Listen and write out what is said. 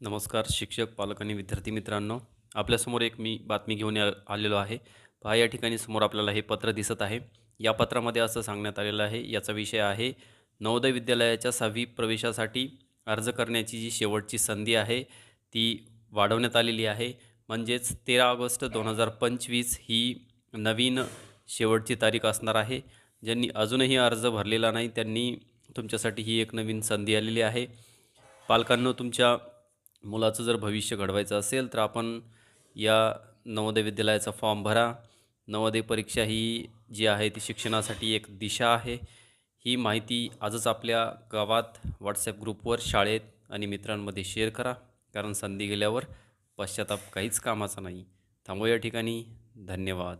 नमस्कार शिक्षक पालक आणि विद्यार्थी मित्रांनो. आपल्यासमोर एक मी बातमी घेऊन या आलेलो आहे. पहा या ठिकाणी समोर आपल्याला हे पत्र दिसत आहे. या पत्रामध्ये असं सांगण्यात आलेलं आहे याचा विषय आहे नवोदय विद्यालयाच्या सहावी प्रवेशासाठी अर्ज करण्याची जी शेवटची संधी आहे ती वाढवण्यात आलेली आहे. म्हणजेच तेरा ऑगस्ट दोन हजार पंचवीस ही नवीन शेवटची तारीख असणार आहे. ज्यांनी अजूनही अर्ज भरलेला नाही त्यांनी तुमच्यासाठी ही एक नवीन संधी आलेली आहे. पालकांनो तुमच्या मुलाचं जर भविष्य घडवायचं असेल तर आपण या नवोदय विद्यालयाचा फॉर्म भरा. नवोदय परीक्षा ही जी आहे ती शिक्षणासाठी एक दिशा आहे. ही माहिती आजच आपल्या गावात व्हॉट्सॲप ग्रुपवर शाळेत आणि मित्रांमध्ये शेअर करा. कारण संधी गेल्यावर पश्चाताप काहीच कामाचा नाही. थांबू या ठिकाणी. धन्यवाद.